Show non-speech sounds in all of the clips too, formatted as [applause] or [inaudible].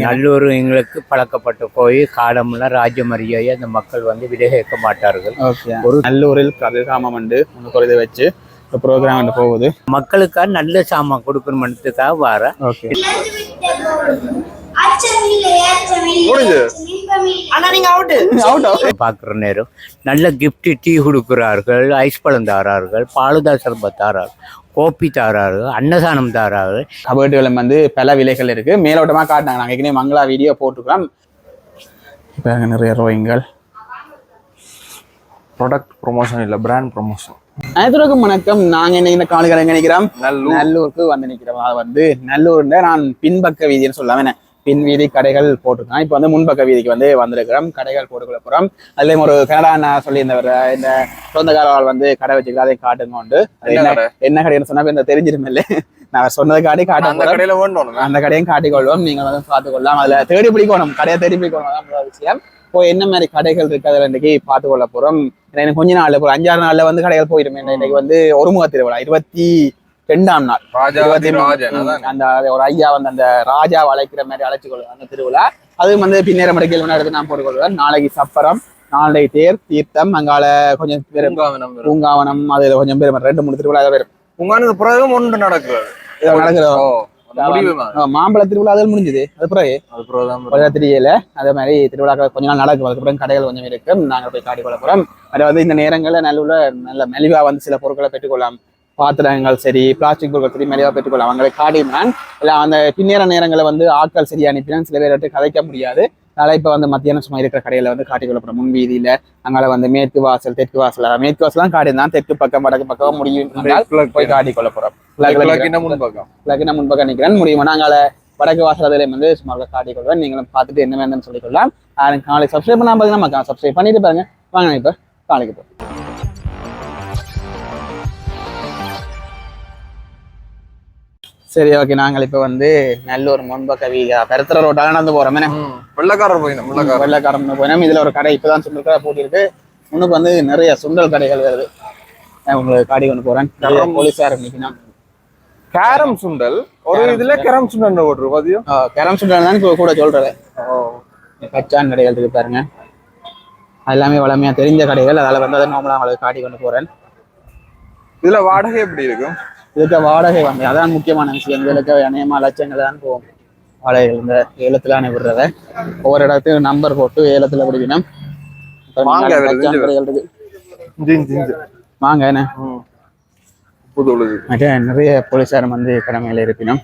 நல்லூர் எங்களுக்கு பழக்கப்பட்ட கோயில் காலமெல்லாம் ராஜமரியாதை அந்த மக்கள் வந்து விலை கேட்க மாட்டார்கள் ஒரு நல்லூரில் கதிர்காமம் ஒரு இதை வச்சு ப்ரோக்ராம் வந்து போகுது. மக்களுக்காக நல்ல சாமான் கொடுக்கணுமன்றதுக்காக வர. ஓகே. [laughs] பார்க்குற நேரம். நல்ல gift டீ கொடுக்கிறார்கள் ஐஸ் பழம் தாரார்கள் பாலுதா சர்பத் தாரார்கள். கோப்பி தாரார்கள் அன்னதானம் தாரார்கள் கபர்டுகளும் வந்து பல விலைகள் இருக்கு. மேலோட்டமா காட்டினாங்க. நாங்கள் ஏற்கனவே மங்களா வீடியோ போட்டுக்கிறோம் இப்போ நிறைய ரோயிங்கள். ப்ராடக்ட் ப்ரொமோஷன் இல்ல பிராண்ட் ப்ரொமோஷன் அனைத்துக்கும் வணக்கம். நாங்க இன்னைக்கு இந்த காலகரை எங்க நிக்கிறோம். நல்லூருக்கு வந்து நிக்கிறோம். அது வந்து நல்லூர்ல நான் பின்பக்க வீதின்னு சொல்லாம என்ன பின் வீதி கடைகள் போட்டிருக்கேன் இப்போ வந்து முன்பக்க வீதிக்கு வந்து வந்திருக்கிறோம். கடைகள் போட்டுக்கொள்ள போறோம். அதுலயும் ஒரு கனடா நான் சொல்லியிருந்தவர் இந்த சொந்தக்காரர்கள் வந்து கடை வச்சுக்கலாம் அதை காட்டுங்க உண்டு. என்ன என்ன கடை? என்ன கடைன்னு சொன்னா இந்த தெரிஞ்சிருமில்ல நான் சொன்னது காட்டி காட்ட அந்த கடையில வேணும் அந்த கடையும் காட்டிக்கொள்வோம். நீங்க வந்து பார்த்துக்கொள்ளலாம். அதுல தேடி பிடிக்கணும். கடையை தேடி பிடிக்கணும் விஷயம். இப்போ என்ன மாதிரி கடைகள் இருக்கு? அதில் இன்னைக்கு பார்த்து கொள்ள போறோம் எனக்கு கொஞ்ச நாள்ல ஒரு அஞ்சாறு நாள்ல வந்து கடைகள் போயிடும் ஏன்னா இன்னைக்கு வந்து ஒருமுக திருவிழா இருபத்தி ரெண்டாம் நாள். அந்த ஒரு ஐயா வந்து அந்த ராஜா அழைக்கிற மாதிரி அழைச்சு கொள்வார் அந்த திருவிழா. அதுவும் வந்து பின்னேற மடக்கில் எடுத்து நான் போட்டுக்கொள்வேன் நாளைக்கு சப்பரம் நாளை தேர் தீர்த்தம் அங்கால கொஞ்சம் பேர் பூங்காவனம் அதுல கொஞ்சம் பேர் ரெண்டு மூணு திருவிழா பேர் பூங்கானுக்கு பிறகு ஒன்று நடக்குது நடக்கிற ஓ, அந்த முடிவு மாதிரி. ஆ, மாம்பழ திருவிழா அதில் முடிஞ்சது. அது பிறகு. அது பிறகு தான் வரும். கொஞ்ச தெரியல அதே மாதிரி திருவிழாக்கள் கொஞ்ச நாள் நடக்கும். அதுக்கப்புறம் கடைகள் கொஞ்சம் இருக்கு. நாங்கள் போய் காட்டி கொள்ள போறோம். அது வந்து இந்த நேரங்களில் நல்ல நல்ல மெலிவா வந்து சில பொருட்களை பெற்றுக்கொள்ளலாம் பாத்திரங்கள் சரி பிளாஸ்டிக் பொருட்கள் சரி மெலிவா பெற்றுக்கொள்ளலாம் அவங்களை காட்டினான் இல்லை அந்த பின்னேற நேரங்களில் வந்து ஆட்கள் சரி அனுப்பினான் சில பேர் கதைக்க முடியாது. அதனால இப்போ வந்து மத்தியானம் சும்மா இருக்கிற கடையில வந்து காட்டி கொள்ளப்படும். முன் வீதியில அங்கால வந்து மேற்கு வாசல் தெற்கு வாசல் மேற்கு வாசல் தான் காட்டியிருந்தான் தெற்கு பக்கம் வடக்கு பக்கம் முடியும். போய் காட்டி கொள்ள போறோம் கிழக்கு இன்னும் முன்பக்கம். நிற்கிறேன் முடியுமா. நாங்கள் வடக்கு வாசல் வந்து சும்மா காட்டி கொள்வேன். நீங்களும் பார்த்துட்டு என்ன வேணும்னு சொல்லிக்கொள்ளலாம். நாளைக்கு சப்ஸ்கிரைப் பண்ணாம பார்த்தீங்கன்னா சப்ஸ்கிரைப் பண்ணிட்டு பாருங்க. வாங்க இப்போ காலைக்கு போ சரி ஓகே. நாங்கள் இப்போ வந்து நல்லூர் முன்பக்க வீதியா பெருத்துற ரோட்டால நடந்து போறோம். என்ன? ம். வெள்ளைக்காரர் போயிடும் வெள்ளைக்காரர். வெள்ளைக்காரன் போனோம் இதுல ஒரு கடை இப்பதான் சுண்டல் போட்டிருக்கு முன்னுக்கு வந்து நிறைய சுண்டல் கடைகள் வருது. நான் உங்களுக்கு காடி கொண்டு போறேன். போலீஸார் நிற்கணும் கேரம் சுண்டல்? ஒரு இதுல கேரம் சுண்டல் ஓட்டுரு பாத்தியா? கேரம் சுண்டல் தான் கூட சொல்றது. கச்சான் கடைகள் இருக்கு பாருங்க. எல்லாமே வளமையா தெரிஞ்ச கடைகள். அதால வந்து அதை நார்மலா உங்களுக்கு காட்டி கொண்டு போறேன். இதுல வாடகை எப்படி இருக்கும்? இதுக்கு வாடகை வந்து அதான் முக்கியமான விஷயம் இதுக்கு அநேகமா லட்சங்கள் தான் போகும் வாடகைகள் இந்த ஏலத்துல அனுப்பிடுறத ஒவ்வொரு இடத்துக்கு நம்பர் போட்டு ஏலத்துல இப்ப வாங்க, என்ன நிறைய போலீஸார் வந்து கடமையில இருப்பினும்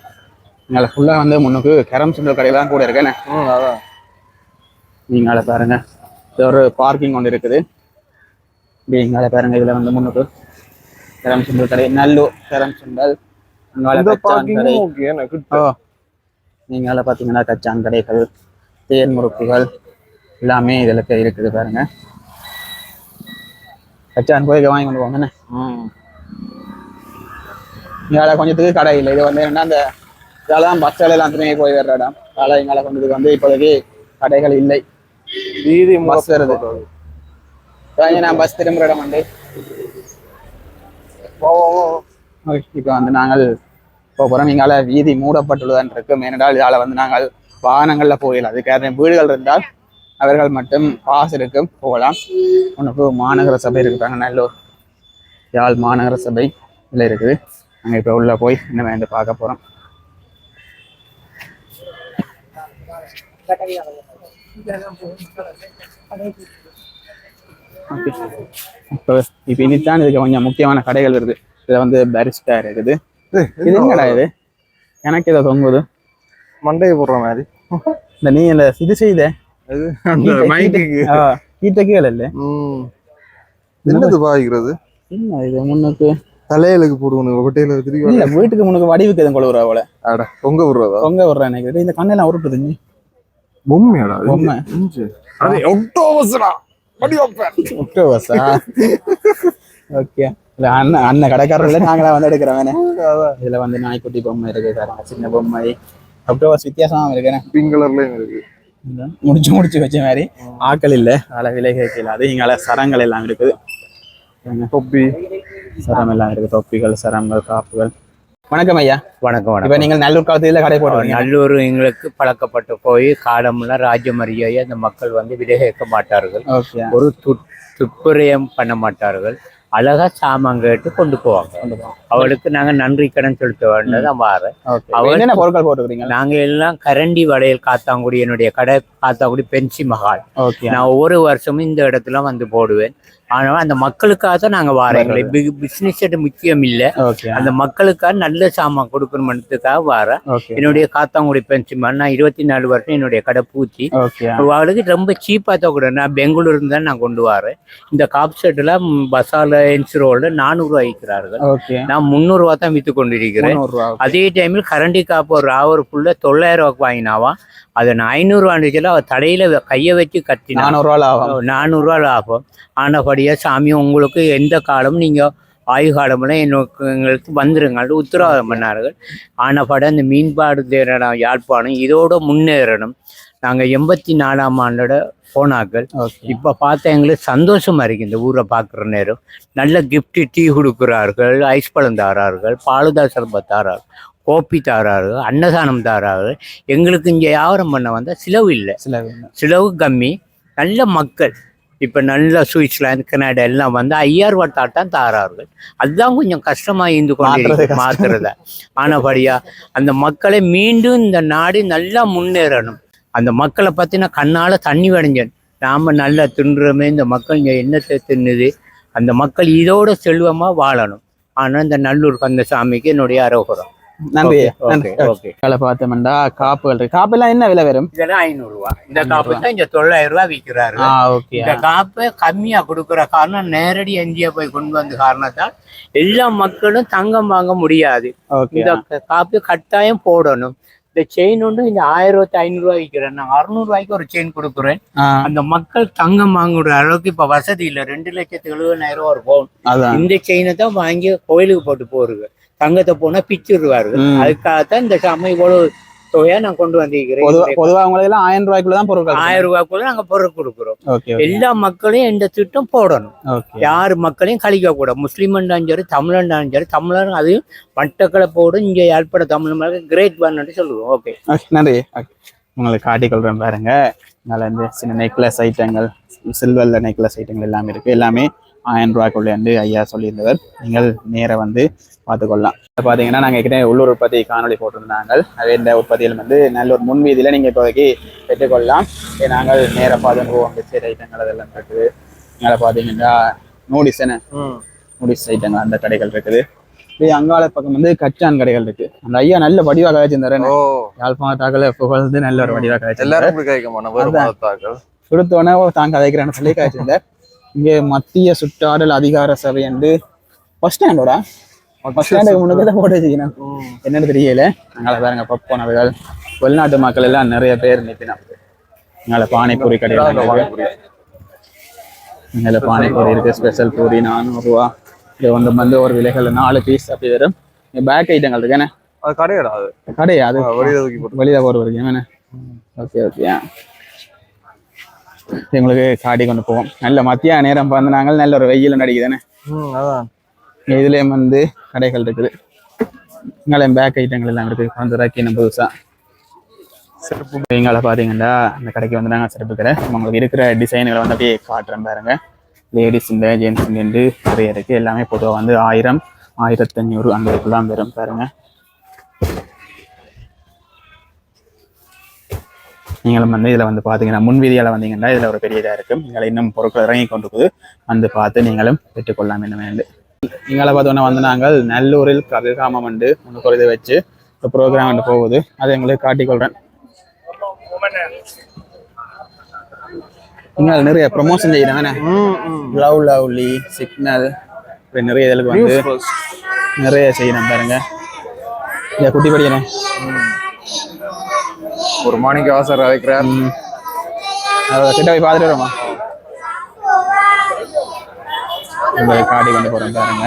எங்களை ஃபுல்லா வந்து முன்னுக்கு கரம் சுண்டல் கடையில் தான் கூட இருக்கேன் ம் அதான் நீங்கள பாருங்க இது ஒரு பார்க்கிங் ஒன்று இருக்குது நீங்கள பாருங்க இதுல வந்து முன்னுக்கு கரம் சுண்டல் கடை நல்லூர் கரம் சுண்டல். நீங்கள பார்த்தீங்கன்னா கச்சான் கடைகள் தேன் முறுக்குகள் எல்லாமே இதில் இருக்குது பாருங்க. கச்சான் போய் வாங்கி கொண்டு போங்க என்ன இங்கால கொஞ்சத்துக்கு கடை இல்லை. இது வந்து என்னன்னா அந்த இதெல்லாம் பஸ் எல்லாம் துணையை போய் வர்ற இடம். அதனால எங்களை கொஞ்சத்துக்கு வந்து இப்போதைக்கு கடைகள் இல்லை. வீதி பஸ் வருது. நான் பஸ் திரும்புற இடம் வந்து இப்போ வந்து நாங்கள் போக போகிறோம் இங்கால வீதி மூடப்பட்டுள்ளதான் இருக்கு ஏனென்றால் இதால் வந்து நாங்கள் வாகனங்களில் போகலாம் அதுக்காக வீடுகள் இருந்தால் அவர்கள் மட்டும் பாஸ் இருக்கும். போகலாம். உனக்கு மாநகர சபை இருக்காங்க நல்லூர் யாழ் மாநகர சபை இதில் இருக்குது. நாங்கள் இப்போ உள்ள போய் என்ன வேண்டு பார்க்க போகிறோம் ஓகே இப்போ இப்போ இனித்தான் இதுக்கு கொஞ்சம் முக்கியமான கடைகள் வருது. இதில் வந்து பரிஸ்டா இருக்குது. இது என்னடா இது? எனக்கு இதை தொங்குது. மண்டையை போடுற மாதிரி. இந்த நீ இந்த இது செய்த. மைக்குக்கு கீட்டக்குகள் இல்லை. ம். என்னது பாய்க்கிறது என்ன இது முன்னுக்கு? தலையிலுக்கு போடுவோம் கொட்டையில திருப்பி இல்ல வீட்டுக்கு முன்னுக்கு வடிவுக்கு எதுவும் கொழுவுறா போல. அட தொங்க விடுறதா? தொங்க விடுறேன் எனக்கு. இந்த கண்ணெல்லாம் உருட்டுது நீ. பொம்மையாடா? பொம்மை. அது ஒக்டோபஸ்டா படி வைப்பேன் ஓகே. இல்ல அண்ணன் அண்ணன் கடைக்காரர்ல நாங்களா வந்து எடுக்கிறோம் வேணே இதுல வந்து நாய்க்குட்டி பொம்மை இருக்கு பாருங்க சின்ன பொம்மை. அக்டோபஸ் வித்தியாசமா இருக்கேன் பிங்க் கலர்லயும் இருக்கு. முடிச்சு முடிச்சு வச்ச மாதிரி. ஆக்கள் இல்ல அதில் விலை கேட்கல. அது இங்கால சரங்கள் எல்லாம் இருக்குது. தொப்பி. சரம் எல்லாம் இருக்கு தொப்பிகள் சரங்கள் காப்புகள். வணக்கம் ஐயா. வணக்கம் இப்ப வணக்கம் நீங்கள் நல்லூர் காலத்துல கடை போடுறீங்க நல்லூர் எங்களுக்கு பழக்கப்பட்டு போய் காலமெல்லாம் ராஜ்யமரியாதை அந்த மக்கள் வந்து விலகேற்க மாட்டார்கள். ஒரு துப்புரயம் பண்ண மாட்டார்கள். அழகா சாமான் கேட்டு கொண்டு போவாங்க. அவளுக்கு நாங்க நன்றி கடன் செலுத்த வேண்டியதான் அவர் என்னென்ன பொருட்கள் போட்டுருக்கீங்க நாங்க எல்லாம் கரண்டி வளையல் காத்தாங்குடி என்னுடைய கடை காத்தாங்குடி பென்சி மகால். நான் ஒவ்வொரு வருஷமும் இந்த இடத்துல வந்து போடுவேன். ஆனா அந்த மக்களுக்காக தான் நாங்க வாரேன். பிசினஸ் முக்கியம் இல்லை. அந்த மக்களுக்காக நல்ல சாமான் கொடுக்கணுமன்றதுக்காக வாரேன். என்னுடைய காத்தாங்குடி பென்சி மகால் நான் இருபத்தி நாலு வருஷம் என்னுடைய கடை பூச்சி. அவளுக்கு ரொம்ப சீப்பாக தான் கூட நான் பெங்களூர்ல தான் நான் கொண்டு வரேன். இந்த காப் செட்டில் பசால என்சிரோல நானூறுரூவா விற்கிறார்கள் நான் முந்நூறுரூவா தான் விற்று கொண்டிருக்கிறேன். அதே டைமில் கரண்டி காப்பு ஒரு ராவர் ஃபுல்லாக தொள்ளாயிரம் ரூபாய்க்கு வாங்கினாவா? அதை நான் ஐநூறுவாண்டுச்சுல அவள் தடையில கையை வச்சு கத்தினா நானூறுரூவா ஆகும். நானூறுரூவா லாபம் ஆனபடியாக சாமி உங்களுக்கு எந்த காலம் நீங்கள் ஆயு காலமெல்லாம் எனக்கு எங்களுக்கு வந்துருங்கள் உத்தரவாதம் பண்ணார்கள். ஆனபடி அந்த மீன்பாடு தேரடம் யாழ்ப்பாணம் இதோட முன்னேறணும். நாங்கள் எண்பத்தி நாலாம் ஆண்டோட போனாக்கள் இப்போ பார்த்தா எங்களுக்கு சந்தோஷமா இருக்கு இந்த ஊரை பார்க்குற நேரம். நல்ல gift டீ கொடுக்குறார்கள் ஐஸ் பழம் தாரார்கள் பாலுதா சர்பத் தாரார்கள். கோப்பி தாரார்கள் அன்னதானம் தாரார்கள் எங்களுக்கு இங்கே வியாபாரம் பண்ண வந்தால் செலவு இல்லை. சில செலவு கம்மி. நல்ல மக்கள். இப்போ நல்ல சுவிட்சர்லாந்து கனடா எல்லாம் வந்து ரூபாய் தாட்டான் தாரார்கள் அதுதான் கொஞ்சம் கஷ்டமாக இருந்து கொண்டு. மாத்துறத. ஆனபடியா அந்த மக்களை மீண்டும் இந்த நாடு நல்லா முன்னேறணும். அந்த மக்களை பற்றின கண்ணால் தண்ணி வடைஞ்சன். நாம நல்லா தின்றுறோமே இந்த மக்கள் இங்கே என்னத்தை தின்னுது? அந்த மக்கள் இதோட செல்வமாக வாழணும். ஆனால் இந்த நல்லூர் கந்தசாமிக்கு என்னுடைய அரோகரம். நன்றி ஓகே பார்த்தோம்டா காப்புகள் இருக்கு. காப்பெல்லாம் என்ன விலை வரும்? இதெல்லாம் ஐநூறுரூவா இந்த காப்பு தான் இங்கே தொள்ளாயிரம் ரூபா விற்கிறாரு. ஓகே இந்த காப்பை கம்மியா கொடுக்குற காரணம் நேரடி எஞ்சியா போய் கொண்டு வந்த காரணத்தால் எல்லா மக்களும் தங்கம் வாங்க முடியாது. இந்த காப்பி கட்டாயம் போடணும். இந்த செயின் ஒன்று இந்த ஆயிரத்தி ஐநூறு ரூபாய் விற்கிறேன். நான் அறுநூறுவாய்க்கு ஒரு செயின் கொடுக்குறேன். அந்த மக்கள் தங்கம் வாங்குற அளவுக்கு இப்ப வசதி இல்லை. ரெண்டு லட்சத்து எழுபதாயிரம் ரூபா ஒரு பவுன் இந்த செயினை தான் வாங்கி கோயிலுக்கு போட்டு போருங்க தங்கத்தை போனா பிச்சிடுவாரு ம். அதுக்காகத்தான் இந்த சாமி இவ்வளவு தொகையா நான் கொண்டு வந்திருக்கிறேன். பொதுவா உங்களுக்கு எல்லாம் ஆயிரம் ரூபாய்க்குள்ள தான் பொருட்கள் ஆயிரம் ரூபாய்க்குள்ள நாங்க பொருள் கொடுக்குறோம். எல்லா மக்களையும் இந்த திட்டம் போடணும். யார் மக்களையும் கழிக்க கூடாது முஸ்லீம் இருந்தாலும் சரி தமிழன்டாலும் சரி தமிழர் அதையும் மட்டக்களப்போடு இங்கே யாழ்ப்பாண தமிழ் மக்கள் கிரேட் பண்ணு சொல்லுவோம். ஓகே நன்றி. உங்களுக்கு காட்டிக்கொள்றேன் பாருங்க. அதனால இந்த சின்ன நெக்லஸ் ஐட்டங்கள் சில்வர்ல நெக்லஸ் ஐட்டங்கள் எல்லாமே இருக்கு. எல்லாமே ஆயிரம் ரூபாய்க்குள்ள வந்து ஐயா சொல்லியிருந்தவர். நீங்கள் நேரா வந்து பார்த்துக்கொள்ளலாம். இப்போ பார்த்தீங்கன்னா நாங்கள் கிட்ட உள்ளூர் உற்பத்தி காணொளி போட்டிருந்தாங்க. அதே இந்த உற்பத்தியில் வந்து நல்ல ஒரு முன்வீதியில் நீங்கள் இப்போதைக்கு பெற்றுக்கொள்ளலாம். நாங்கள் நேராக பார்த்து போவோம் ஐட்டங்கள் அதெல்லாம் இருக்குது. மேலே பார்த்தீங்கன்னா நூடிஸ் என்ன? நூடிஸ் ஐட்டங்கள் அந்த கடைகள் இருக்குது. இதே அங்காள பக்கம் வந்து கச்சான் கடைகள் இருக்கு. அந்த ஐயா நல்ல வடிவாக கழிச்சிருந்தாரு ஓ. யாழ்ப்பாணத்தாக்களை புகழ்ந்து நல்ல ஒரு வடிவாக கழிச்சிருந்தாரு எல்லாரும் இப்படி கொடுத்தோன்னே தான் கதைக்கிறேன்னு சொல்லி கழிச்சிருந்தார் இங்கே மத்திய சுற்றாடல் அதிகார சபை வந்து பஸ் ஸ்டாண்டோட பஸ் ஸ்டாண்டுக்கு முன்னுக்கு தான் போட்டு வச்சுக்கணும் என்னன்னு தெரியல. அங்கால பாருங்க பப்போனவர்கள் வெளிநாட்டு மக்கள் எல்லாம் நிறைய பேர் நிற்கணும் அங்கால பானிபூரி கடையில் அங்கால பானிபூரி. இருக்கு ஸ்பெஷல் பூரி நானூறுரூவா இது ஒன்று வந்து ஒரு விலைகள் நாலு பீஸ் அப்படி வரும். பேக் ஐட்டங்கள் இருக்கு என்ன? அது கடையடா அது? கடையா? அது வெளியில போட்டு வெளியில ஓகே ஓகே எங்களுக்கு காட்டி கொண்டு போவோம். நல்ல மத்திய நேரம் பார்த்து நாங்கள் நல்ல ஒரு வெயில் அதான். இதுலேயும் வந்து கடைகள் இருக்குது. இங்கே பேக் ஐட்டங்கள் எல்லாம் இருக்குது. கொஞ்சம் ரக்கின புதுசா. சிறப்பு எங்களை பார்த்தீங்கன்னா அந்த கடைக்கு வந்து நாங்கள் சிறப்பு கடை. உங்களுக்கு இருக்கிற டிசைன்களை வந்து அப்படியே காட்டுறேன் பாருங்க. லேடிஸ் இந்த ஜென்ஸ் நிறைய இருக்கு. எல்லாமே பொதுவாக வந்து ஆயிரம் ஆயிரத்தி அஞ்சூறு அந்த வரும் பாருங்க. நீங்களும் வந்து இதில் வந்து பார்த்தீங்கன்னா முன்வீதியால் வந்தீங்கன்னா இதில் ஒரு பெரிய இதாக இருக்கும். நீங்கள் இன்னும் பொருட்கள் இறங்கி கொண்டு வந்து பார்த்து நீங்களும் பெற்றுக்கொள்ளலாம் என்ன வேண்டு. நீங்களை பார்த்தோன்னா வந்து நாங்கள் நல்லூரில் கதிர்காமம் வந்து ஒரு இதை வச்சு ஒரு ப்ரோக்ராம் வந்து போகுது. அதை உங்களுக்கு காட்டிக்கொள்கிறேன் நீங்கள் நிறைய ப்ரொமோஷன் செய்யணும் தானே லவ் லவ்லி சிக்னல் இப்படி நிறைய இதுக்கு வந்து நிறைய செய்யணும் பாருங்க. இந்த குட்டி படிக்கணும் ஒரு மணிக்கு அவசரம் அழைக்கிறார். கிட்ட போய் பார்த்துட்டு வருமா உங்களை காட்டி கொண்டு போறோம் பாருங்க.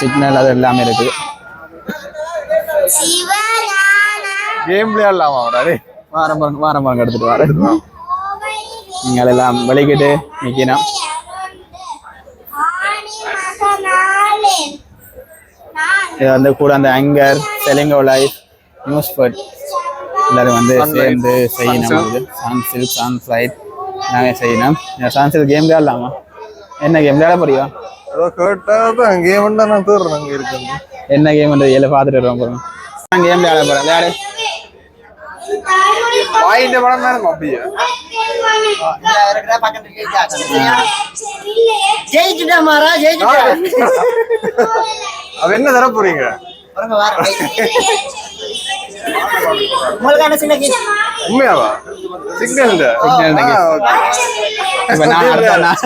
சிக்னல் அது எல்லாமே இருக்குது. கேம் விளையாடலாமா அவராது வாரம் பாருங்க வாரம் பாருங்க எடுத்துட்டு வரேன். நீங்கள் எல்லாம் வெளிக்கிட்டு நான் இது வந்து கூட அந்த ஆங்கர் செலிங்கோ லைஃப் நியூஸ் ஃபுட் எல்லாரும் வந்து சேர்ந்து செய்யணும். சன் சில்க் சன் ஃப்ளைட் நாங்கள் செய்யணும். சில்க் கேம் விளையாடலாமா? என்ன கேம் விளையாட போறியா ஏதோ கேட்டா தான் கேம் தான் நான் தேடுறேன். அங்க இருக்கு என்ன கேம் வந்து எல்லாம் பார்த்துட்டு வருவோம் போகிறோம் நான் கேம் விளையாட போகிறேன் விளையாடு. வாயிட்ட படம் தான் அப்படியே ஜெயிச்சுட்டா மாறா ஜெயிச்சுட்டா. அவ என்ன தர போறீங்க? [laughs] உங்களுக்கான சின்ன கேஸ் உண்மையாவா? சிக்னல் Signal இந்த game. இப்போ நான் அடுத்த நான்.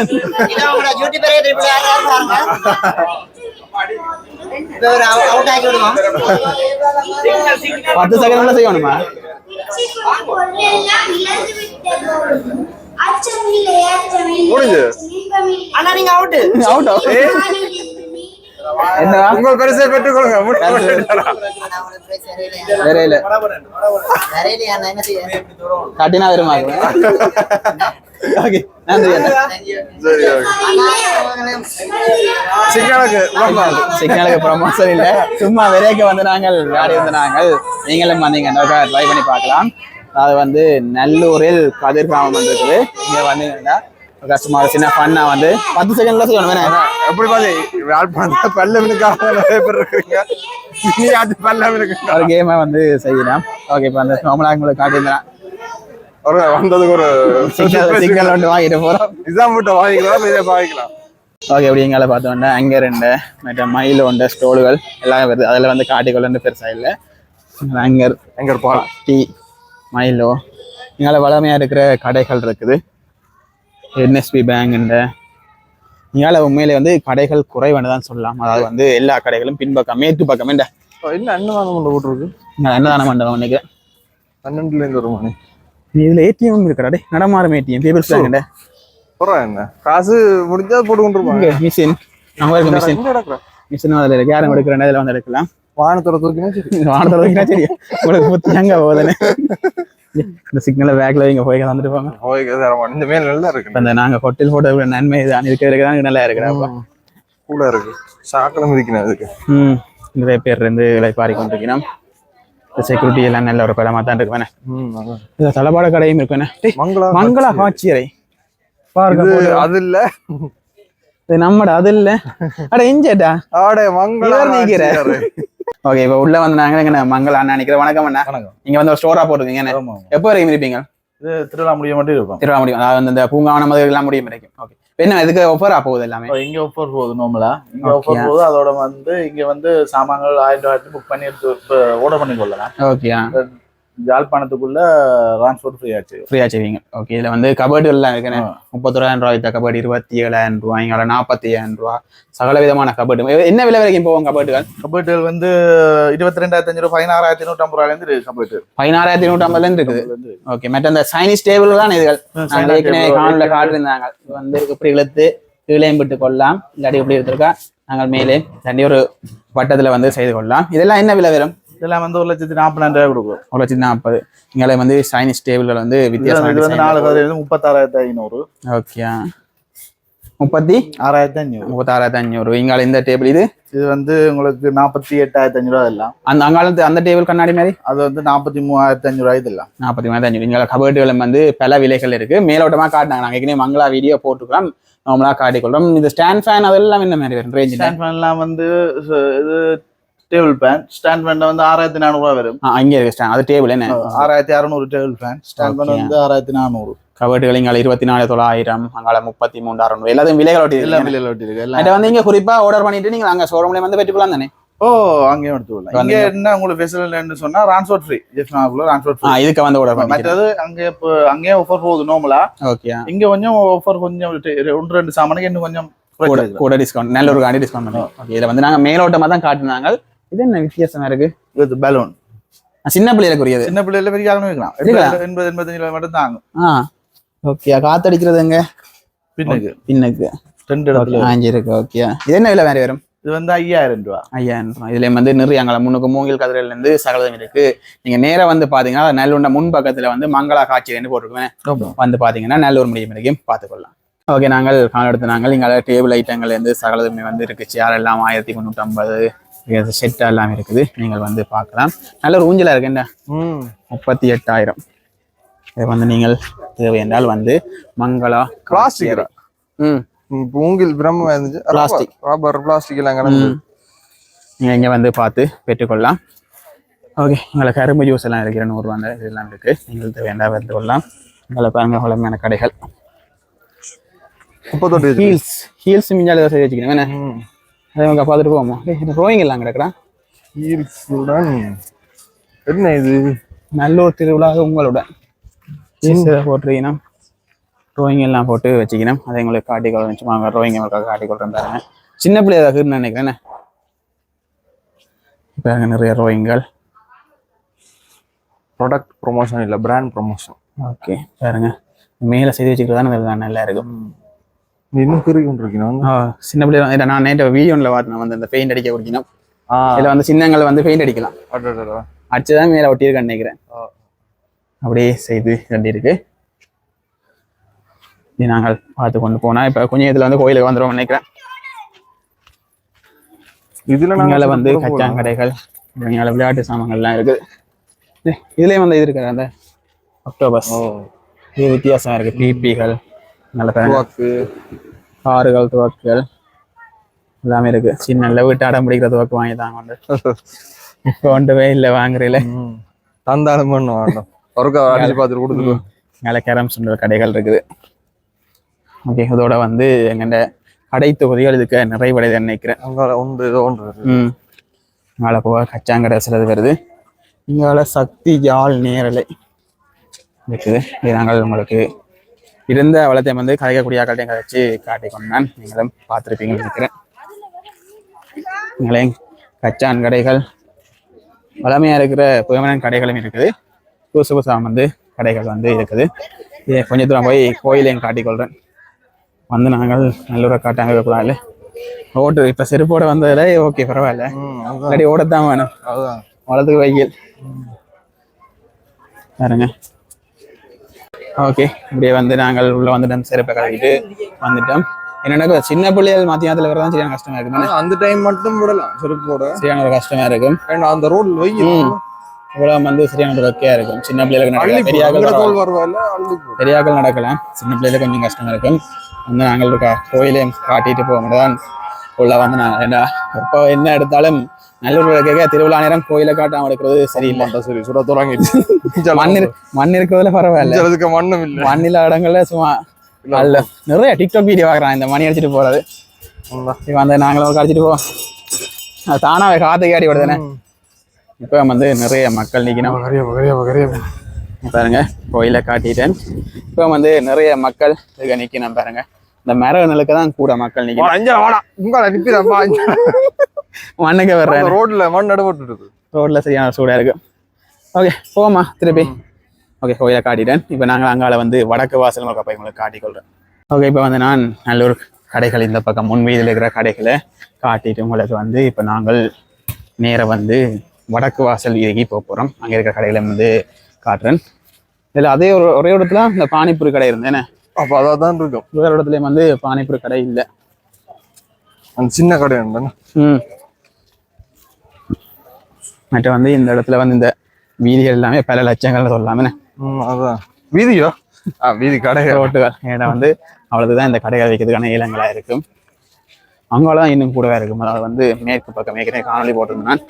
இதான் உங்களோட யூடியூபரே ட்ரிபிள் ஆர் ஆர் பாருங்க. இப்போ ஒரு அவுட் ஆக்கி விடுவோம். பத்து செகண்ட்ல செய்யணுமா? முடிஞ்சு. அண்ணா நீங்க அவுட் அவுட் என்ன? உங்க பரிசை பெற்றுக்கொள்ளுங்க. முடிச்சு வேற இல்ல வேற இல்லையா அண்ணா என்ன செய்ய கட்டினா வருமா ஓகே. நன்றி சிக்னலுக்கு சிக்னலுக்கு ப்ரொமோஷன் இல்ல. சும்மா விரைக்க வந்து நாங்கள் விளையாடி வந்து நாங்கள் நீங்களும் வந்தீங்கன்னா ட்ரை பண்ணி பார்க்கலாம். அது வந்து நல்லூரில் கதிர் கிராமம் இருக்குது இங்க வந்தீங்கன்னா கஷ்டமா சின்ன ஃபன்னா வந்து பத்து செகண்ட்ல செய்யணும் எப்படி பல்லவனுக்காக நிறைய பேர் இருக்கிறீங்க. நீ அது பல்லவனுக்கு ஒரு கேமை வந்து செய்யலாம். ஓகே இப்போ அந்த நார்மலாக உங்களுக்கு காட்டியிருந்தேன் ஒரு வந்ததுக்கு ஒரு சிக்னல் வந்து வாங்கிட்டு போகிறோம் இதான் மட்டும் வாங்கிக்கலாம் இதை வாங்கிக்கலாம் ஓகே அப்படி எங்களை பார்த்தோன்னா அங்கே ரெண்டு மற்ற மயில் உண்டு ஸ்டோலுகள் எல்லாம் வருது. அதில் வந்து காட்டிக்கொள்ளு பெருசாக இல்லை. அங்கர் எங்க இருப்பான் டீ மயிலோ இங்கே வளமையாக இருக்கிற கடைகள் இருக்குது. என்எஸ்பி பேங்குண்ட இங்கால உண்மையிலே வந்து கடைகள் குறைவானு தான் சொல்லலாம். அதாவது வந்து எல்லா கடைகளும் பின்பக்கம் மேற்கு பக்கம் என்ன என்ன அண்ணன் வாங்க முடியல போட்டுருக்கு? இங்கே என்னதான மண்டபம் நினைக்கிறேன் பன்னெண்டுல இருந்து ஒரு மணி இதில் ஏடிஎம் இருக்கிறாடே நடமாறும் ஏடிஎம் பேங்குண்ட போறேன் என்ன? காசு முடிஞ்சா போட்டு கொண்டு மிஷின் நம்ம இருக்க மிஷின் மிஷின் அதில் இருக்கு. யாரும் எடுக்கிற இதில் வந்து எடுக்கலாம். வாகனத்தோட தூக்கினா சரி. [laughs] வானத்தில் வைக்கிறா சரி. உங்களுக்கு புத்தி எங்க போகுதுன்னு? [laughs] இந்த சிக்னலை பேக்ல இங்க போய் வந்துட்டு போங்க ஓகே சார் இந்த மேல நல்லா இருக்கு. இந்த நாங்க ஹோட்டல் போட்ட நன்மை தான் இருக்க. இருக்கதான் நல்லா இருக்கிறப்ப கூட இருக்கு. சாக்கடை மிதிக்கணும் அதுக்கு. ம். நிறைய பேர் இருந்து விலை பாரி கொண்டிருக்கிறோம் இந்த செக்யூரிட்டி எல்லாம் நல்ல ஒரு படமா தான் இருக்கு. வேணே. தளபாட கடையும் இருக்கு. மங்களா மங்களா காட்சியறை. பாருங்க. அது இல்ல. இது நம்மட அது இல்ல. அட இஞ்சேட்டா ஆடே மங்களா இவர் நீக்கிற ஆட்சியாரு. ஓகே இப்ப உள்ள வந்து நாங்க எங்க மங்களா அண்ணா நினைக்கிறேன் வணக்கம் அண்ணா. வணக்கம். நீங்க வந்து ஒரு ஸ்டோரா போட்டுருக்கீங்க என்ன? எப்போ வரைக்கும் இருப்பீங்க? இது திருவிழா முடிய மட்டும் இருக்கும். திருவா முடியும். அதாவது இந்த பூங்காவனம் மாதிரி எல்லாம் முடியும் வரைக்கும். ஓகே என்ன இதுக்கு ஒஃபரா போகுது எல்லாமே? இங்க ஆஃபர் போகுது நார்மலா இங்க. ஆஃபர் போகுது. அதோட வந்து இங்க வந்து சாமான்கள் ஆயிரம் ரூபாய்க்கு புக் பண்ணி எடுத்து ஆர்டர் பண்ணி கொள்ளலாம் ஓகே யாழ்ப்பாணத்துக்குள்ள டிரான்ஸ்போர்ட் ஃப்ரீ ஆச்சு. செய்வீங்க. ஓகே இதுல வந்து கபர்டுகள்லாம் இருக்குண்ணே. ஆ. முப்பத்தொராயிரம் ரூபாய் வித்த கபர்டு இருபத்தி ஏழாயிரம் ரூபாய் இங்கே நாற்பத்தி ஐயாயிரம் ரூபாய். சகல விதமான கபர்டு என்ன விலை வரைக்கும் போவோம் கபர்டுகள் கபேட்டுகள் வந்து இருபத்தி ரெண்டாயிரத்தி அஞ்சு ரூபாய் பதினாறாயிரத்தி நூற்றம்பது ரூபாயில இருந்து இருக்கு. கபேட்டு பதினாறாயிரத்தி நூற்றம்பதுல இருந்து. இருக்குது ஓகே மற்ற அந்த சைனீஸ் டேபிள் தான் இதுகள். நாங்கள் ஏற்கனவே காணொலியில காட்டிருந்தாங்க வந்து இப்படி இழுத்து கீழேயும் விட்டு கொள்ளலாம். இல்லாட்டி இப்படி எடுத்திருக்கா. நாங்கள் மேலே தண்டி ஒரு வட்டத்துல வந்து செய்து கொள்ளலாம். இதெல்லாம் என்ன விலை வரும்? இதெல்லாம் வந்து ஒரு லட்சத்தி நாற்பதாயிரம் ரூபாய் கொடுக்கும். ஒரு லட்சத்தி நாற்பது. இங்கே வந்து சைனீஸ் டேபிள்கள் வந்து வந்து- இது வந்து நாலு வித்தியாசம் சதவீதம் முப்பத்தாறாயிரத்தி ஐநூறு. ஓகே முப்பத்தி? ஆறாயிரத்தி அஞ்சூறு முப்பத்தாறாயிரத்தி அஞ்சூறு இங்கால இந்த டேபிள் இது? இது வந்து உங்களுக்கு நாற்பத்தி எட்டாயிரத்தி அஞ்சு ரூபா எல்லாம் அந்த அங்காலத்து அந்த டேபிள் கண்ணாடி மாதிரி? அது வந்து நாற்பத்தி மூவாயிரத்தி அஞ்சு ரூபாய் இதெல்லாம். நாற்பத்தி மூணு அஞ்சு இங்கே கபர்டுகளும் வந்து பல விலைகள் இருக்கு. மேலோட்டமா காட்டினாங்க. நாங்கள் ஏற்கனவே மங்களா வீடியோ போட்டுக்கிறோம் நார்மலாக காட்டிக்கொள்றோம். இந்த ஸ்டாண்ட் ஃபேன் அதெல்லாம் என்ன மாதிரி வரும்? ரேஞ்சில் ஸ்டாண்ட் ஃபேன்லாம் வந்து இது டேபிள் ஃபேன் ஸ்டாண்ட் ஃபேன் வந்து ஆறாயிரத்தி நானூறுரூவா வரும். அங்கே இருக்கு ஸ்டாண்ட் அது டேபிள் என்ன? ஆறாயிரத்தி அறநூறு டேபிள் ஃபேன் ஸ்டாண்ட் ஃபேன். வந்து ஆறாயிரத்தி நானூறு. கபர்டுகள் இங்கே இருபத்தி நாலு தொள்ளாயிரம் அங்கால முப்பத்தி மூன்று அறுநூறு. எல்லாத்தையும் விலைகள் ஒட்டி எல்லாம் விலையில ஒட்டி இருக்கு. எல்லாம் வந்து இங்க குறிப்பா ஆர்டர் பண்ணிட்டு நீங்க அங்க ஷோரூம்ல வந்து பெற்றுக்கலாம் தானே? ஓ அங்கேயும் எடுத்துக்கலாம். இங்க என்ன உங்களுக்கு ஃபெசிலிட்டி சொன்னா டிரான்ஸ்போர்ட் ஃப்ரீ ஜஸ்ட் நாகுல டிரான்ஸ்போர்ட் ஃப்ரீ இதுக்கு வந்து ஆர்டர் பண்ணிக்கிறேன். மற்றது அங்கே இப்போ அங்கேயே ஆஃபர் போகுது நார்மலா ஓகே இங்க கொஞ்சம் ஆஃபர் கொஞ்சம் ஒன்று ரெண்டு சாமானுக்கு இன்னும் கொஞ்சம் கூட டிஸ்கவுண்ட் நல்ல ஒரு காண்டி டிஸ்கவுண்ட் பண்ணி. ஓகே இதுல வந்து நாங்க மேலோட்டமா தான் காட்டினாங்க. இது என்ன வித்தியாசமா இருக்கு? இது பலூன் சின்ன பிள்ளைகளுக்குரியது. சின்ன பிள்ளைல பெரிய வைக்கலாம். இருக்கலாம். எண்பது எண்பது எண்பத்தஞ்சு மட்டும் தாங்க ஆ ஓகே காத்தடிக்கிறதுங்க பின்னுக்கு. பின்னுக்கு. ரெண்டு இடத்துல. ஆஞ்சி இருக்கு ஓகே இது என்ன விலை வேற வரும்? இது வந்து ஐயாயிரம் ரூபா. ஐயாயிரம் ரூபாய். இதுல வந்து நிறைய அங்கே முன்னுக்கு மூங்கில் கதிரையில இருந்து சகலதம் இருக்கு. நீங்க நேரா வந்து பாத்தீங்கன்னா நல்லுண்ட முன் பக்கத்துல வந்து மங்களா காட்சி போட்டிருக்கேன் வந்து பாத்தீங்கன்னா நல்லூர் முடியும் வரைக்கும் பார்த்துக்கொள்ளலாம் ஓகே நாங்கள் கால் எடுத்து நாங்கள் இங்கே டேபிள் ஐட்டங்கள்ல இருந்து சகலதுமே வந்து இருக்கு. சேர் எல்லாம் ஆயிரத்தி முந்நூற்றம்பது செட் எல்லாம் இருக்குது. நீங்கள் வந்து பார்க்கலாம். நல்ல ஒரு ஊஞ்சலா இருக்கு என்ன ம். முப்பத்தி எட்டாயிரம். இதை வந்து நீங்கள் தேவை என்றால் வந்து மங்களா பிளாஸ்டிக் ம். மூங்கில் பிரம்ம இருந்துச்சு Plastic. ரப்பர் பிளாஸ்டிக் எல்லாம் கிடந்து நீங்கள் இங்கே வந்து பார்த்து பெற்றுக்கொள்ளலாம். ஓகே எங்களை கரும்பு ஜூஸ் எல்லாம் இருக்கு நூறுரூவா அந்த இதெல்லாம் இருக்கு. நீங்கள் என்றால் வந்து கொள்ளலாம். எங்களை பாருங்க வளமையான கடைகள். ஹீல்ஸ் ஹீல்ஸ் மிஞ்சால ஏதாவது வச்சுக்கணும். வேணா ம் அதை அவங்க பார்த்துட்டு போவோமா? ரோயிங் எல்லாம் கிடக்குறா ஹீல்ஸுடன் என்ன இது? நல்லூர் திருவிழா உங்களுடன் ஹீல்ஸ் எதாவது போட்டுருக்கீங்கன்னா ரோயிங் எல்லாம் போட்டு வச்சுக்கணும். அதை உங்களுக்கு காட்டி கொள்ள சும்மா ரோயிங் உங்களுக்கு காட்டி கொள்றேன் பாருங்க. சின்ன பிள்ளை ஏதாவது நினைக்கிறேன். இப்போ நிறைய ரோயிங்கள் ப்ராடக்ட் ப்ரொமோஷன் இல்லை பிராண்ட் ப்ரொமோஷன் ஓகே பாருங்க. மேலே செய்து வச்சுக்கிறது தான் நல்லா இருக்கும். இன்னும் பெருகி கொண்டிருக்கணும் ஆ, சின்ன பிள்ளை நான் நேற்று வீடியோவில் பார்த்தேன். வந்து அந்த பெயிண்ட் அடிக்க குடிக்கணும். இதில் வந்து சின்னங்கள் வந்து பெயிண்ட் அடிக்கலாம். அடிச்சுதான் மேலே ஒட்டியிருக்கேன் நினைக்கிறேன். அப்படியே செய்து கட்டியிருக்கு. இது நாங்கள் பார்த்து கொண்டு போனா இப்போ கொஞ்சம் இதில் வந்து கோயிலுக்கு வந்துடும் நினைக்கிறேன். இதுல இங்கால நாங்க வந்து சிறப்பு கச்சான் கடைகள் இங்கால விளையாட்டு சாமான்கள்லாம் இருக்குது இது- இதுலயும் வந்து இது இருக்குது அந்த அக்டோபஸ் ஓ. இது வித்தியாசம் இருக்கு. பிபிகள் நல்ல துவாக்கு கார்கள் துவக்குகள் எல்லாமே இருக்கு. சின்ன வீட்டு அடம் பிடிக்கிற துவக்கு வாங்கி தான் கொண்டு இப்போ போய் இல்லை வாங்குறீல. தந்தாலும் பண்ண வேண்டாம் ஒருக்கா அடிச்சு பார்த்துட்டு கொடுத்துட்டு மேலே கேரம் சுண்டல் கடைகள் இருக்குது. ஓகே இதோட வந்து எங்கண்ட கடை தொகுதிகள் இதுக்கு நிறைவடைது நினைக்கிறேன். அங்க ஒன்று ஏதோ ஒன்று. ம் மேலே போக கச்சாங்கடை சிலது வருது. இங்கால சக்தி யாழ் நேரலை. இருக்குது. இது நாங்கள் உங்களுக்கு இருந்த வளத்தையும் வந்து கலைக்கக்கூடிய கலையும் கழிச்சு காட்டி கொண்டான் நீங்களும் பார்த்துருப்பீங்கன்னு நினைக்கிறேன். நீங்களே கச்சான் கடைகள் வளமையாக இருக்கிற புகமனன் கடைகளும் இருக்குது. புதுசு புதுசாக வந்து கடைகள் வந்து இருக்குது. இது கொஞ்ச தூரம் போய் கோயிலையும் காட்டிக்கொள்கிறேன் வந்து நாங்கள் நல்லூரை காட்டாங்க இருக்கக்கூடாது. ஓட்டு இப்போ செருப்போட வந்ததுல ஓகே பரவாயில்ல. இல்லாட்டி ஓடத்தான் வேணும். வலதுக்கு வெயில் பாருங்க. ஓகே இப்படியே வந்து நாங்கள் உள்ள வந்துட்டோம் செருப்பை கழுவிட்டு வந்துட்டோம். என்னன்னா சின்ன பிள்ளைகள் மத்தியானத்துல வரதான் சரியான கஷ்டமா இருக்கு ஆனா அந்த டைம் மட்டும் விடலாம் செருப்போட சரியான ஒரு கஷ்டமா இருக்கும் அந்த ம். இவ்வளவு வந்து சரியான ஒரு வெக்கையா இருக்கும் சின்ன பிள்ளைகளுக்கு பெரியாக்கள் போடு. போடு. பெரியாக்கள் நடக்கலாம் சின்ன பிள்ளைகளுக்கு கொஞ்சம் கஷ்டமா இருக்கும் வந்து நாங்கள் கோயிலையும் காட்டிட்டு போக தான் உள்ள வந்து நாங்கள் ஏன்னா இப்போ என்ன எடுத்தாலும் நல்லூர் கேட்க திருவிழா நேரம் கோயிலை காட்டாம எடுக்கிறது சரியில்லை. சரி சுட தொடங்கிடுச்சு மண் மண் இருக்கிறதுல பரவாயில்ல. அதுக்கு மண்ணும் இல்ல. மண்ணில இடங்கள்ல சும்மா அல்ல. நிறைய டிக்டாக் வீடியோ பார்க்குறான். இந்த மணி அடிச்சிட்டு போறது. இவன் அந்த நாங்களும் அடிச்சிட்டு போவோம். தானாவே காத்து கேடி விடுதானே? இப்போ வந்து நிறைய மக்கள் கரையா பாருங்க கோயிலை காட்டிட்டேன். இப்போ வந்து நிறைய மக்கள் இங்க நிக்கணும் பாருங்க. இந்த மர நிலுக்கு தான் கூட மக்கள் நிக்கணும் அஞ்சா வாடா. உங்களை நிப்பிடப்பா மண்ணுக்கு வர்றேன். ரோட்ல மண் நடுபட்டு ரோட்ல சரியான சூடா இருக்கு. ஓகே போமா திருப்பி. ஓகே கோயிலை காட்டிட்டேன். இப்போ நாங்கள் அங்கால வந்து வடக்கு வாசல் நோக்க போய் உங்களுக்கு காட்டிக்கொள்றேன் ஓகே இப்போ வந்து நான் நல்லூர் கடைகள் இந்த பக்கம் முன் வீதியில் இருக்கிற கடைகளை காட்டிட்டு உங்களுக்கு வந்து இப்போ நாங்கள் நேரா வந்து வடக்கு வாசல் வீதிக்கு போக போகிறோம் அங்கே இருக்கிற கடைகளை வந்து காட்டுறேன். இதில் அதே ஒரு ஒரே இடத்துல இந்த பானிபூரி கடை இருந்தேனே. அப்ப அதான் இருக்கும். வேறு இடத்துலையும் வந்து பானிபூரி கடை இல்லை. அந்த சின்ன கடை உண்டு ம். மற்ற வந்து இந்த இடத்துல வந்து இந்த வீதிகள் எல்லாமே பல லட்சங்கள் சொல்லாமே ம் அதான். வீதியோ? ஆ வீதி கடை. ரோட்டுகள். ஏன்னா வந்து அவ்வளவுதான் இந்த கடைகள் வைக்கிறதுக்கான ஏலங்களா இருக்கும். அங்கெல்லாம் இன்னும் கூடவே இருக்கும். அதாவது வந்து மேற்கு பக்கம் ஏற்கனவே காணொலி போட்டிருந்தேன்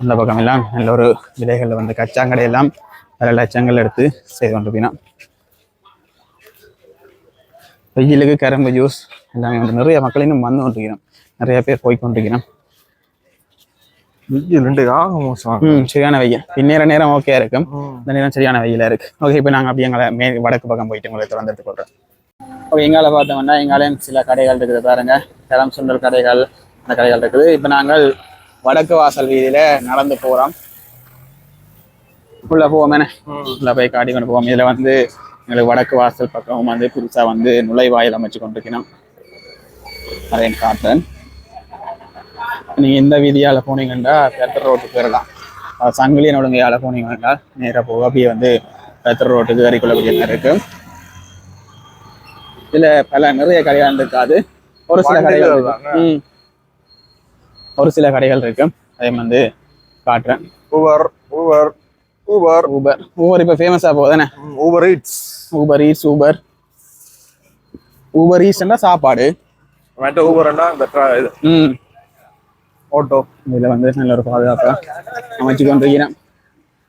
அந்த பக்கம் எல்லாம் நல்ல ஒரு விலைகளில் வந்து கச்சாங்கடை எல்லாம் பல லட்சங்கள் எடுத்து செய்து கொண்டு போயினா வெயிலுக்கு கரும்பு ஜூஸ் எல்லாமே வந்து நிறைய மக்கள் இன்னும் வந்து கொண்டிருக்கிறோம். நிறைய பேர் போய் கொண்டிருக்கிறோம். வெயில் ரெண்டு ஆக மோசம் ம் சரியான வெயில். பின்னேற நேரம் ஓகே இருக்கும். இந்த நேரம் சரியான வெயிலா இருக்கு. ஓகே இப்போ நாங்கள் அப்படியே எங்களை மே வடக்கு பக்கம் போயிட்டு உங்களை திறந்து எடுத்துக்கொள்றோம். ஓகே எங்கால பார்த்தோம்னா எங்காலையும் சில கடைகள் இருக்குது. பாருங்க தரம் சுண்டல் கடைகள் அந்த கடைகள் இருக்குது. இப்போ நாங்கள் வடக்கு வாசல் வீதியில நடந்து போறோம். உள்ள போவோமேனே உள்ள போய் காட்டி கொண்டு போவோம். இதுல வந்து எங்களுக்கு வடக்கு வாசல் பக்கம் வந்து புதுசா வந்து நுழைவாயில் அமைச்சு கொண்டிருக்கணும் அதையும் காட்டுறேன் நீங்க இந்த வீதியால போனீங்கன்னா பெட்டர் ரோட்டுக்கு அஹ் சங்கிலியன் ஒழுங்கையால போனீங்கன்னா நேராக போக அப்படியே வந்து பெட்டர் ரோட்டுக்கு ஏறிக்கொள்ளக்கூடிய மாதிரி இருக்கு. இதுல பல நிறைய கடைகள் இருக்காது. ஒரு சில கடைகள். ஒரு சில கடைகள் இருக்கு. அதையும் வந்து காட்டுறேன். ஊபர் ஊபர் ஊபர் ஊபர் இப்போ ஃபேமஸாக போகுதானே Uber Eats Uber Eats Uber Uber ஈஸ்ட்னா சாப்பாடு. மற்ற ஊபர்னா tra- இது. ம். ஆட்டோ இதில் வந்து நல்ல ஒரு பாதுகாப்பாக அமைச்சு கொண்டிருக்கிறேன்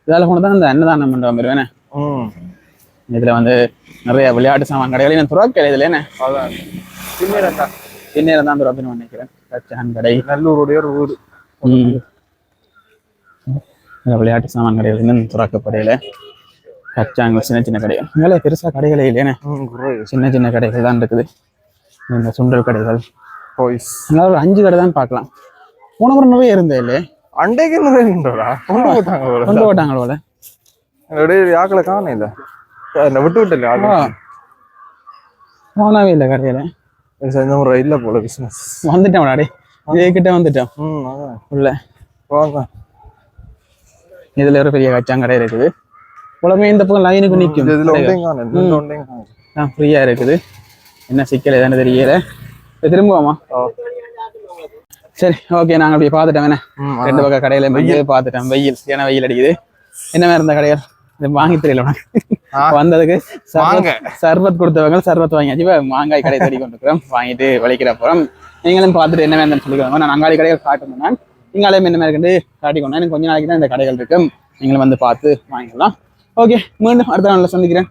இதால் கொண்டு தான் இந்த அன்னதானம் மண்டபம் வருவேனே ம். இதில் வந்து நிறைய விளையாட்டு சாமான் கடைகள் நான் துறக்கலை இதில் என்ன? அதான். பின்னேரம் தான். பின்னேரம் தான் துறப்பின்னு நினைக்கிறேன். கச்சான் கடை. நல்லூருடைய ஒரு ஊர். ம். விளையாட்டு சாமான் கடைகள் இன்னும் துறக்கப்படையில கச்சாங்க சின்ன சின்ன கடைகள். இங்கே பெருசா கடைகளே இல்லையானே சின்ன சின்ன கடைகள் தான் இருக்குது. இந்த சுண்டல் கடைகள். அதனால ஒரு அஞ்சு கடை தான் பார்க்கலாம். போன முறை நிறைய இருந்தே இல்லையே. அண்டைக்கு நிறையன்றா கொண்டு போட்டாங்க போல. கொண்டு போட்டாங்க போல. என்னுடைய ஆக்களை காண இல்ல இந்த விட்டு விட்டு இல்ல. போனாவே இல்லை கடையில. இந்த முறை இல்ல போல பிசினஸ் வந்துட்டோம் டே இதே கிட்ட வந்துட்டோம் ம் உள்ள. வாங்க. இதுல ஒரு பெரிய கச்சாங்கடை இருக்குது. உலகமே இந்த பக்கம் லைனுக்கு நிற்கும் இந்த ஃப்ரீயா இருக்குது. என்ன சிக்கல் எதுன்னு தெரியல. திரும்புவோமா? சரி ஓகே நாங்க அப்படியே பார்த்துட்டோம். என்ன? ம் ரெண்டு பக்கம் கடையில வந்து பார்த்துட்டோம். வெயில் ஏன்னா வெயில் அடிக்குது. என்ன மாதிரி இருந்த கடைகள்? இது வாங்கி தெரியல உனக்கு. வந்ததுக்கு வாங்க. சர்பத் கொடுத்தவங்க சர்பத் வாங்கியாச்சு இப்ப மாங்காய் கடை தேடி கொண்டிருக்கிறோம் வாங்கிட்டு வலிக்கிற அப்புறம் நீங்களும் பார்த்துட்டு என்ன வேணும்னு சொல்லிக்கோங்க நான் அங்காடி கடைகள் காட்டணும் நான் நீங்களும் என்ன மாதிரி கண்டு காட்டிக்கொண்டா எனக்கு கொஞ்ச நாளைக்கு தான் இந்த கடைகள் இருக்கு. நீங்களும் வந்து பார்த்து வாங்கிக்கலாம். ஓகே மீண்டும் அடுத்த நாளில் சந்திக்கிறேன்.